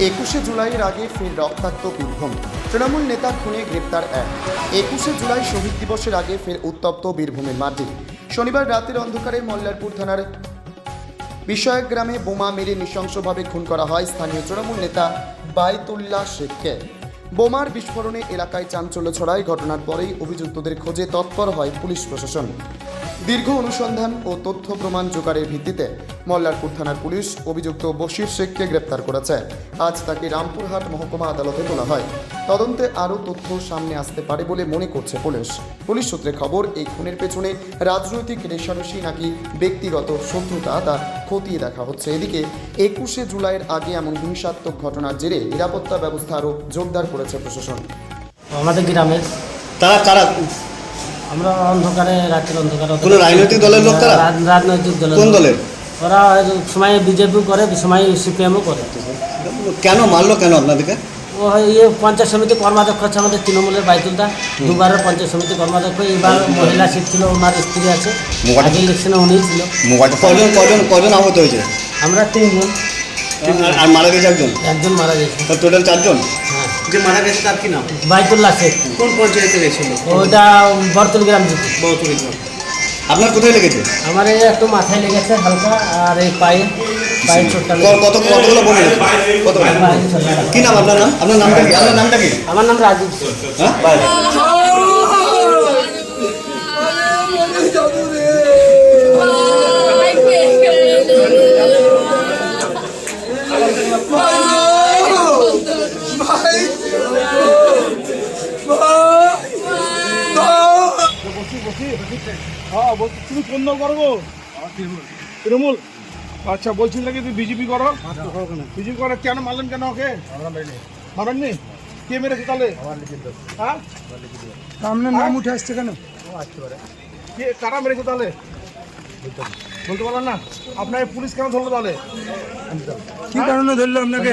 একুশে জুলাইয়ের আগে ফের রক্তাক্ত বীরভূম। তৃণমূল নেতা খুনে গ্রেপ্তার এক। একুশে জুলাই শহীদ দিবসের আগে ফের উত্তপ্ত বীরভূমের মাটি। শনিবার রাতের অন্ধকারে মল্লারপুর থানার বিষয়ক গ্রামে বোমা মেরে নৃশংসভাবে খুন করা হয় স্থানীয় তৃণমূল নেতা বাইতুল্লাহ শেখকে। বোমার বিস্ফোরণে এলাকায় চাঞ্চল্য ছড়ায়। ঘটনার পরেই অভিযুক্তদের খোঁজে তৎপর হয় পুলিশ প্রশাসন। দীর্ঘ অনুসন্ধান ও তথ্য প্রমাণ জোগাড়ের ভিত্তিতে মল্লারপুর থানার পুলিশ অভিযুক্ত বশির শেখকে গ্রেপ্তার করেছে। আজ তাকে রামপুরহাট মহকুমা আদালতে তোলা হয়। তদন্তে আরও তথ্য সামনে আসতে পারে বলে মনে করছে পুলিশ। পুলিশ সূত্রে খবর এই খুনের পেছনে রাজনৈতিক রেশারেশি নাকি ব্যক্তিগত শত্রুতা তা খতিয়ে দেখা হচ্ছে। এদিকে একুশে জুলাইয়ের আগে এমন হিংসাত্মক ঘটনার জেরে নিরাপত্তা ব্যবস্থা আরও জোরদার করেছে প্রশাসন। আমাদের গ্রামের তারা কারা? আমরা অন্ধকারে রাতের অন্ধকারে কোনো রাজনৈতিক দলের লোক তারা? রাজনৈতিক দলের কোন দলের? ওরা সময় বিজেপি করে সময় সিপিএমও করে। কেন মারলো কেন আপনাদেরকে? ও ইয়ে পঞ্চায়েত সমিতি কর্মাধ্যক্ষ আছে আমাদের তৃণমূলের বাইতুলদা। দুবারের পঞ্চায়েত সমিতি কর্মাধ্যক্ষ এবার মহিলা সিট ছিল ওনার স্ত্রী আছে। আগে ইলেকশনে উনি ছিল। কজন কজন কজন আহত হয়েছে? আমরা তিনজন। আর- আর মারা গেছে একজন? একজন মারা গেছে। টোটাল চারজন? হ্যাঁ। যে মারা গেছে তার কি নাম? বাইতুল্লাহ শেখ। কোন পঞ্চায়েতে গেছিল? ওটা বর্তল গ্রাম থেকে। বৌতরি গ্রাম। আপনার কোথায় লেগেছে? আমার এই একটু মাথায় লেগেছে হালকা আর এই পায়ে পায়ে কত কতগুলো বোন? কত। কি নাম আপনার নাম? আপনার নামটা কি? আপনার নামটা কি? আমার নাম রাজীব। হ্যাঁ? হ্যাঁ বলছি তুমি কোন দল করো গো? তৃণমূল। আচ্ছা বলছিল নাকি তুই বিজেপি করো? বিজেপি করো কেন মারলেন কেন ওকে? মারেননি? কে মেরেছে তাহলে? হ্যাঁ? সামনে নাম উঠে আসছে কেন? কে কারা মেরেছে তাহলে? বলতে পারলেন না? আপনার পুলিশ কেন ধরলো তাহলে? কি কারণে ধরলো আপনাকে?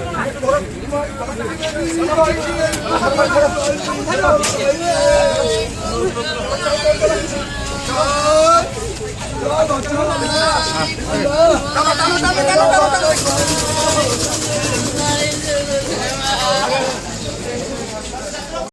টানো টানো টানো টানো টানো